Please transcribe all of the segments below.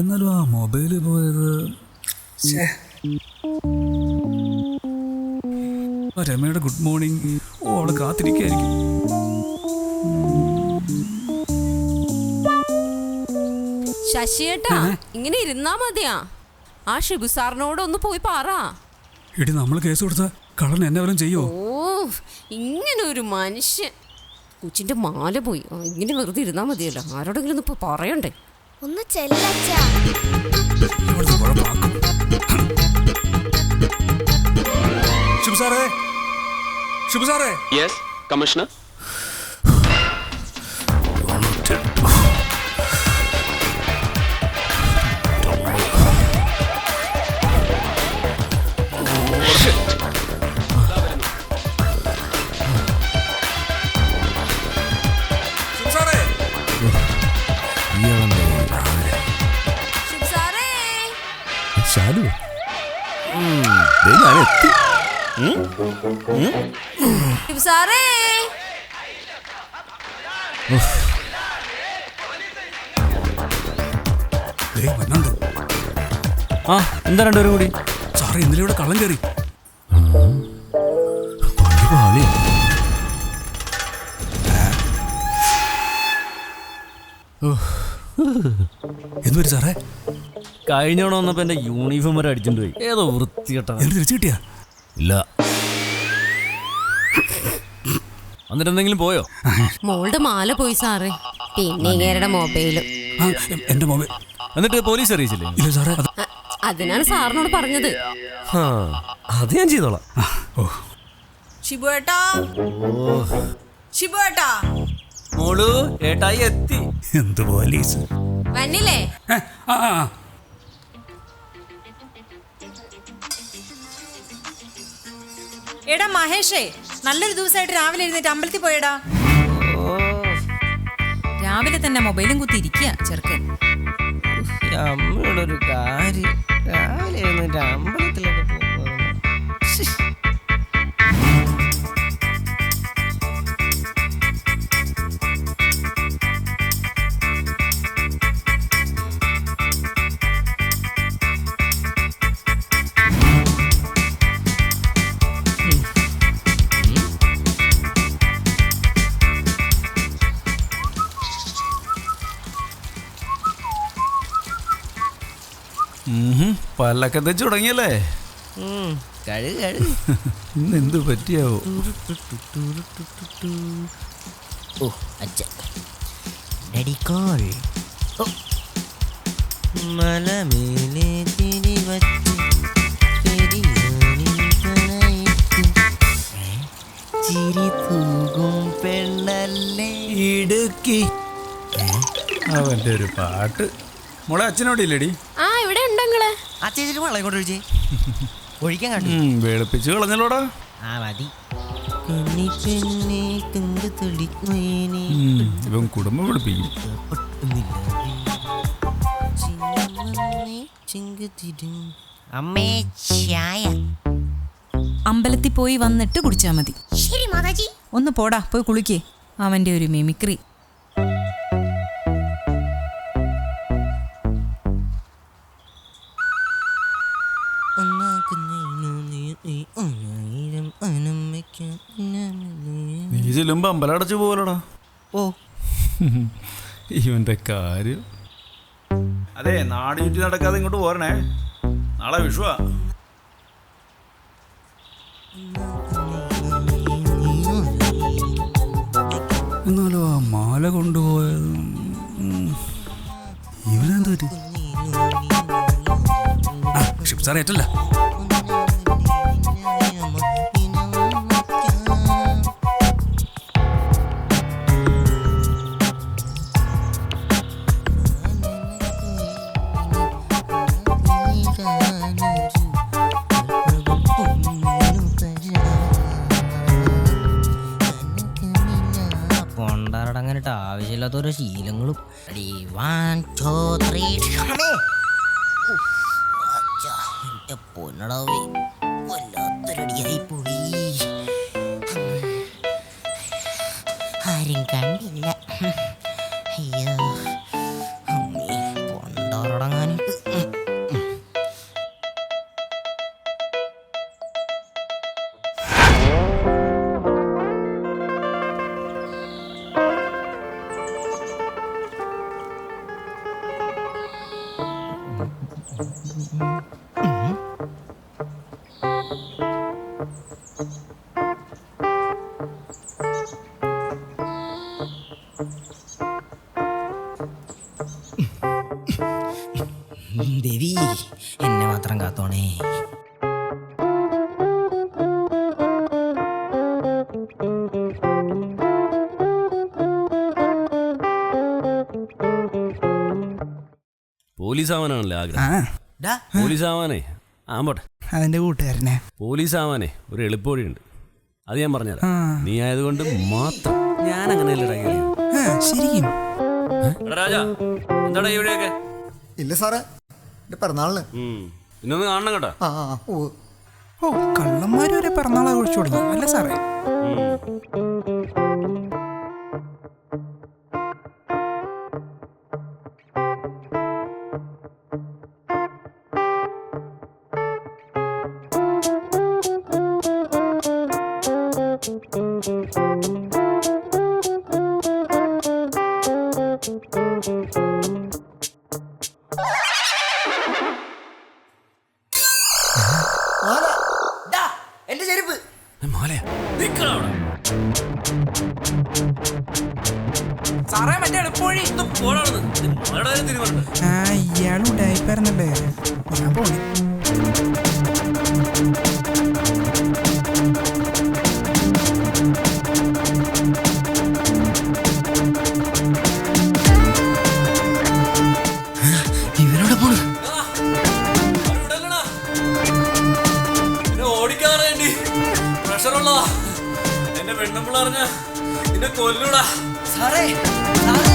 എന്നാലും ആ മൊബൈൽ പോയത് രമയുടെ ഗുഡ് മോർണിംഗ്. ഓ അവൾ കാത്തിരിക്കായിരിക്കും. ശശിയേട്ടാ ഇങ്ങനെ ഇരുന്നാ മതിയാ. ആ ഷിബു സാറിനോട് ഒന്ന് പോയി പറ. എടി നമ്മൾ കേസ് കൊടുത്ത കള്ളൻ എന്നെ വല്ലതും ചെയ്യോ? ഓ ഇങ്ങനെ ഒരു മനുഷ്യൻ. കൊച്ചിന്റെ മാല പോയി. ഇങ്ങനെ വെറുതെ ഇരുന്നാ മതിയല്ലോ. ആരോടെങ്കിലും ഒന്ന് ഇപ്പൊ പറയണ്ടേ? ഒന്ന് ചെല്ലച്ചാ. ഇവിടുത്തെ കുഴപ്പമാക്കും ശിവ സാറേ. ശിവ സാറേ. യെസ് കമ്മീഷണർ സാറേ. ആ എന്താ രണ്ടുപേരും കൂടി? സാറേ ഇന്നലെ ഇവിടെ കള്ളം കയറി. എന്തുവരും സാറേ? കഴിഞ്ഞോണം വന്നപ്പോ എന്റെ യൂണിഫോം വരെ അടിച്ചിട്ട് പോയി. ഏതോ വൃത്തികെട്ട തിരിച്ചു കിട്ടിയാ ഇല്ല. എന്നിട്ട് എന്തെങ്കിലും പോയോ? മോളുടെ മാല പോയി സാറേ. പിന്നെ ഇങ്ങേരുടെ മൊബൈലും. ആ എ- എന്റെ മൊബൈൽ എന്നിട്ട് പോലീസ് അറിയിച്ചില്ലേ? ഇല്ല സാറേ അത് അ- അതിനാണ് സാറിനോട് പറഞ്ഞത്. ആ, അത് ഞാൻ ചെയ്തോളാം. ഓ. ഷിബുവേട്ടാ ഷിബുവേട്ടാ മോളു ഏട്ടായി എത്തി. എന്ത് പോലീസ്? വന്നില്ലേ? ആ ആ ആ. എടാ മഹേഷേ നല്ലൊരു ദിവസമായിട്ട് രാവിലെ എഴുന്നേറ്റ് അമ്പലത്തിൽ പോയടാ. രാവിലെ തന്നെ മൊബൈലും കുത്തി ഇരിക്കുക ചെറുക്കൻ. അമ്മയോടൊരു കാര്യം. രാവിലെ എഴുന്നേറ്റ് അമ്പലത്തിലൊക്കെ പല്ലൊക്കെ തെച്ച് തുടങ്ങിയല്ലേ? കഴു കഴു. ഇന്ന് എന്ത് പറ്റിയാവോ? ഓ അച്ഛ. മലമേലെ? ചിരി തൂകും പെണ്ണല്ലേ? ഇടുക്കി. അവന്റെ ഒരു പാട്ട്. മോളെ അച്ഛനോട് ഇല്ലടി ആ ഇവിടെ ഉണ്ടെങ്കിൽ ആ ചേച്ചിട്ട് വെള്ളം കൊണ്ട് ഒഴിച്ചേ. ഒഴിക്കാൻ കണ്ടു. വെളുപ്പിച്ച് കളഞ്ഞല്ലോടാ. ആ മതി. ഇവൻ കുടുംബം വെളുപ്പിക്കും. അമ്മേ ചായ. അമ്പലത്തിൽ പോയി വന്നിട്ട് കുടിച്ചാ മതി. ശരി മാതാജി. ഒന്ന് പോടാ പോയി കുളിക്കേ. അവന്റെ ഒരു മിമിക്രി. നീ ചെല്ലുമ്പോ അമ്പലം അടച്ചു പോകലടാ ഓ. ഇവന്റെ കാര്യം. അതെ നാട് ചുറ്റി നടക്കാതെ ഇങ്ങോട്ട് പോരണേ. നാളെ വിഷുവാ. എന്നാലും ആ മാല കൊണ്ടുപോയത് ഇവനെന്ത് പറ്റി? ആ, സാറേ ആവശ്യമില്ലാത്ത ഓരോ ശീലങ്ങളും three, അമ്മേ. ഉഫ്. അച്ഛാ, പൊന്നടാവേ പോലീസ് ആവാനാണല്ലേ ആ. ആഗ്രഹം പോലീസ് ആവാനേ ആമ്പോട്ടെ അതിന്റെ കൂട്ടുകാരനെ. പോലീസ് ആവാനേ ഒരു എളുപ്പവഴിയുണ്ട് അത് ഞാൻ പറഞ്ഞുതരാം. നീ ആയതുകൊണ്ട് മാത്രം ഞാൻ അങ്ങനെ ആ ശരിക്കും. രാജാ എന്താടാ ഇവിടെയൊക്കെ? ഇല്ല സാറേ എന്റെ പിറന്നാളിന്. ഇന്നൊന്ന് കാണണം കേട്ടോ. ആ ഓ ഓ കള്ളന്മാര് വരെ പിറന്നാൾ ആഘോഷിച്ചു തുടങ്ങി അല്ല സാറേ. അറിഞ്ഞ നിന്നെ കൊല്ലൂടാ. സാറേ സാറേ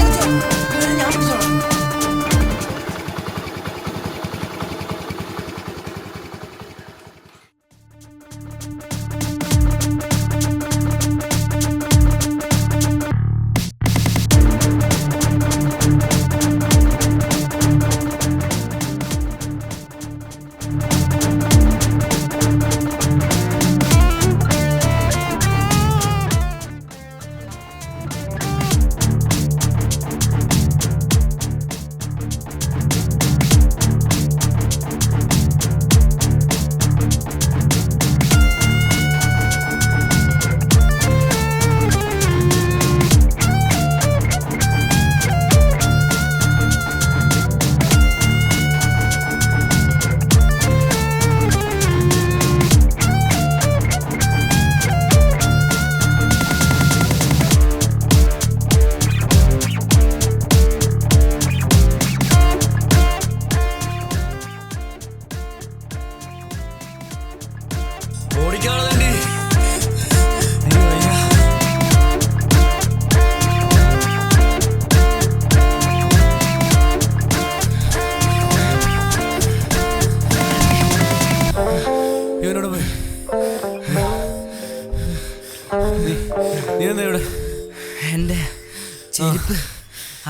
ചെരുപ്പ്.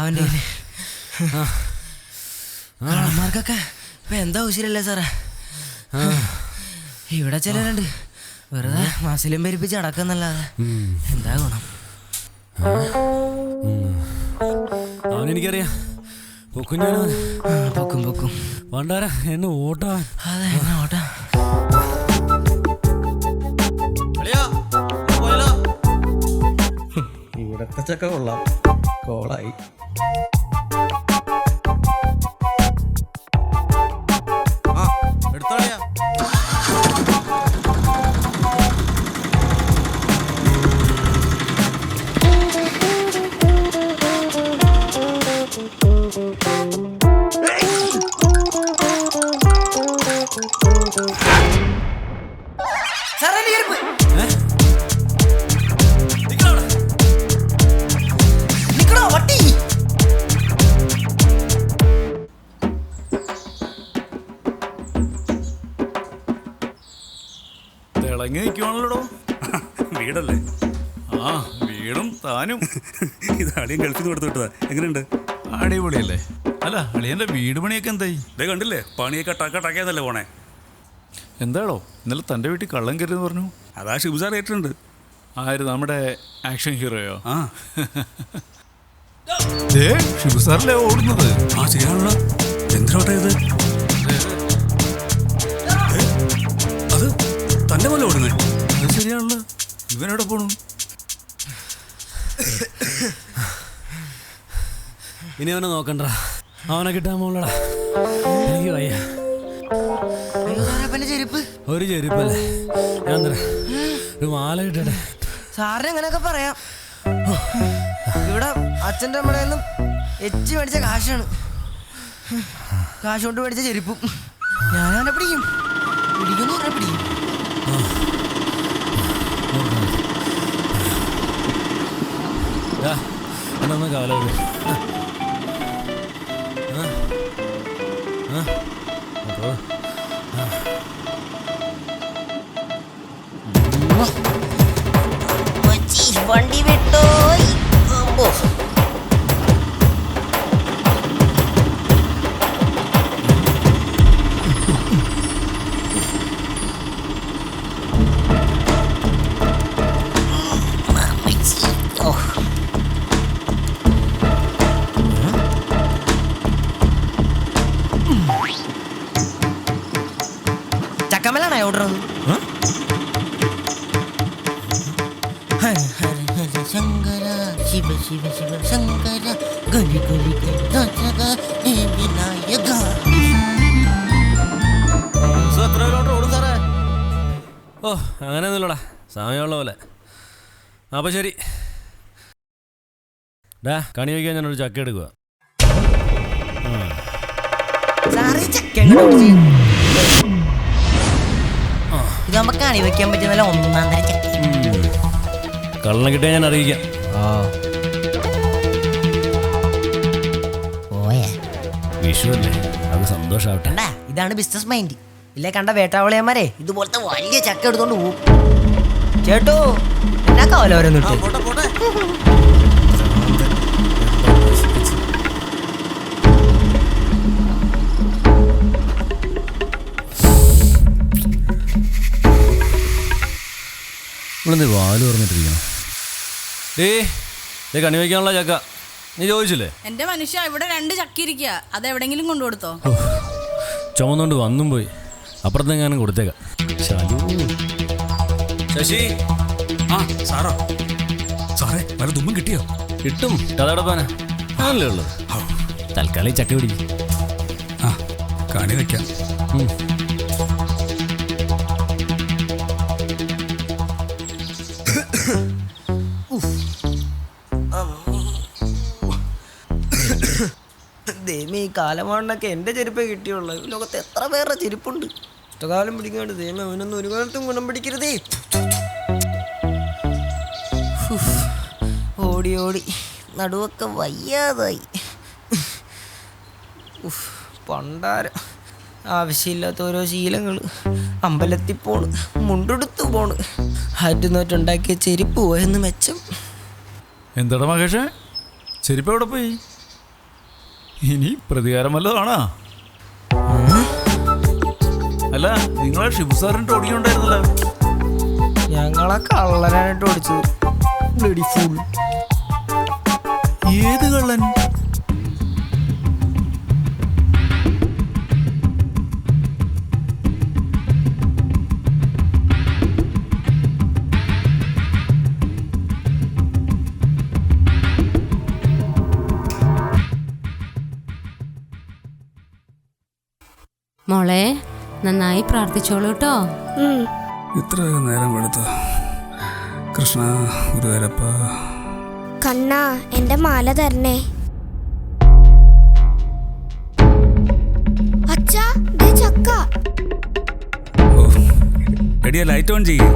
അവന്റെ കയ്യിൽ. കള്ളന്മാർക്കൊക്കെ ഇപ്പൊ എന്താ ഉശിരല്ലേ സാറേ? ഇവിടെ ചിലരുണ്ട്. വെറുതെ മസിലും പെരുപ്പിച്ച് അടക്കുന്നല്ലാതെ എന്താ ഗുണം? അവനെനിക്കറിയാം. പൊക്കും ഞാൻ പൊക്കും പൊക്കും. പണ്ടാര? എന്നെ ഓട്ടാൻ. അതെ എന്നാ ഓട്ടാ. ഇവിടത്തെ ചക്ക കൊള്ളാം. കോളായി. തിളങ്ങി നിൽക്കുവാണല്ലോ വീടല്ലേ? ആ വീടും താനും. ഇത് അളിയൻ ഗൾഫിൽ നിന്ന് കൊടുത്തു എങ്ങനെയുണ്ട്? അടിപൊളിയല്ലേ. അല്ല അളിയന്റെ വീട് പണിയൊക്കെ എന്തായി? ഇതേ കണ്ടില്ലേ? പണിയൊക്കെ ടക്ക ടക്കേന്നല്ലേ പോണേ. എന്താണോ ഇന്നലെ തന്റെ വീട്ടിൽ കള്ളം കയറിയെന്ന് പറഞ്ഞു. അതാ ഷിബുസാർ ഏറ്റിട്ടുണ്ട്. ആര് നമ്മുടെ ആക്ഷൻ ഹീറോയോ? ആ. ഷിബുസാറല്ലേ ഓടുന്നത്? ആ ചെയ്യാനുള്ള. എന്തിനോട്ടെ ഇത് ഇവനെവിടെ പോണു? ഇനി അവനെ നോക്കണ്ട. അവനെ കിട്ടാൻ പോലടാ എനിക്ക് വയ്യ. ചെരുപ്പ്? ഒരു ചെരുപ്പല്ലേ? ഞാൻ തരാം. ഒരു മാല കിട്ടട്ടെ സാറിന് അങ്ങനെയൊക്കെ പറയാം? ഇവിടെ അച്ഛന്റെ അമ്മയുടെ നിന്നും എച്ച് മേടിച്ച കാശാണ്. കാശ് കൊണ്ട് മേടിച്ച ചെരുപ്പും. ഞാനവനെ പിടിക്കും. പിടിക്കുന്നു പറഞ്ഞാൽ പിടിക്കും. എന്നെ കാലം വണ്ടി വിട്ടോ ശങ്കര ശിവ ശിവ ശിവ ശങ്കര ഹേ വിനായക കിലോമീറ്റർ ഓടും സാറേ. ഓ അങ്ങനെയൊന്നുമില്ലടാ സമയമുള്ള പോലെ. അപ്പോൾ ശരി. ഡാ കണി വയ്ക്കാൻ ഞാനൊരു ചക്ക എടുക്കുക പിടിച്ച് ഇതാകുമ്പോ കണി വെക്കാൻ പറ്റുന്ന നല്ല ഒന്നാം തരം ചക്ക. കള്ളനെ കിട്ടിയാൽ ഞാൻ അറിയിക്കാം. പോയേ. വിഷു അല്ലേ അത് സന്തോഷാവട്ടെ. കണ്ടാ? ഇതാണ് ബിസിനസ് മൈൻഡ് ഇല്ലേ കണ്ട വേട്ടാവളിയന്മാരെ? ഇതുപോലത്തെ വലിയ ചക്ക എടുത്തോണ്ട് പോകും ചേട്ടോ എന്നാ ഇവിടുന്ന് വാൽ പറഞ്ഞിട്ടിരിക്കണം ഡേ കണി വയ്ക്കാനുള്ള ചക്ക. നീ ചോദിച്ചില്ലേ? എന്റെ മനുഷ്യ ഇവിടെ രണ്ട് ചക്കിരിക്കുക അത് എവിടെങ്കിലും കൊണ്ടു കൊടുത്തോ ചുമന്നുകൊണ്ട് വന്നും പോയി. അപ്പുറത്തെങ്ങാനും കൊടുത്തേക്കാം. ശാലു. ശശി. ആ സാറോ. സാറേ വല്ല തുമ്പും കിട്ടിയോ? കിട്ടും. കഥടപ്പാന ആണല്ലേ ഉള്ളു തൽക്കാലം ഈ ചക്ക പിടിക്കും. ആ കണി വെക്കാം. കാലമാണൊക്കെ എന്റെ ചെരുപ്പേ കിട്ടിയുള്ളൂ. ലോകത്ത് എത്ര പേരുടെ ചെരുപ്പുണ്ട്? ഇഷ്ടകാലം പിടിക്കാണ്ട് ദൈവം അവനൊന്നും ഒരു കാലത്തും ഗുണം പിടിക്കരുതേ. ഓടി ഓടി. നടുവൊക്കെ വയ്യാതായി. പണ്ടാരം ആവശ്യമില്ലാത്ത ഓരോ ശീലങ്ങൾ അമ്പലത്തിൽ പോണ് മുണ്ടെടുത്തു പോണ്. ആറ്റുനോറ്റുണ്ടാക്കിയ ചെരുപ്പ് പോയെന്ന് മെച്ചം. എന്താടാ മഹേഷേ? ചെരുപ്പ് എവിടെ പോയി? ഇനി പ്രതികാരം വല്ലതാണോ അല്ല നിങ്ങളെ ഷിബു സാറിന്റെ ഓടിക്കുണ്ടായിരുന്നല്ലോ. ഞങ്ങളെ കള്ളനായിട്ട് ഓടിച്ചത്. ഫുൾ ഏത് കള്ളൻ? മോളെ നന്നായി പ്രാർത്ഥിച്ചോളൂ കേട്ടോ. ഇത്ര നേരം എടുത്തു കൃഷ്ണ ഗുരുവരപ്പ കണ്ണ എന്റെ മാല തരണേ. അച്ഛാ ദേ ചക്ക. ഓ റെഡിയാ ലൈറ്റ് ഓൺ ചെയ്യേ.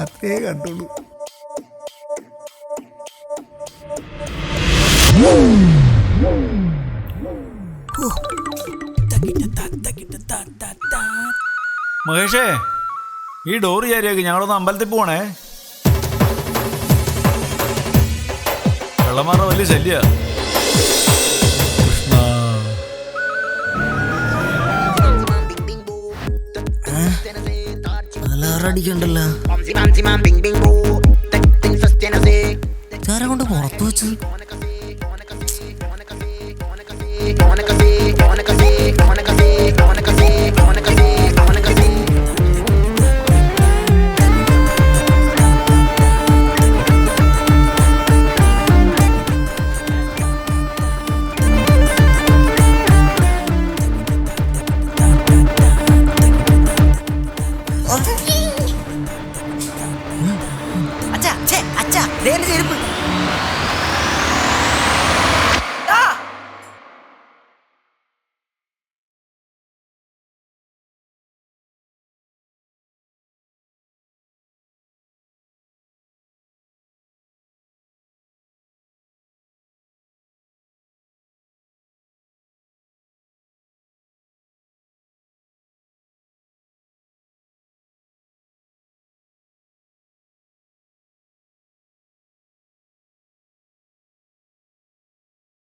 മാത്രമേ കണ്ടുള്ളൂ. മഹേഷേ ഈ ഡോറ് ചാരിയാക്കി ഞങ്ങളൊന്ന് അമ്പലത്തിൽ പോണേ വെള്ളമാറ വലിയ ശല്യ. അലാറടിക്കണ്ടല്ലോ ഇതാരാ കൊണ്ട് പുറത്തു വെച്ചത് Deles ele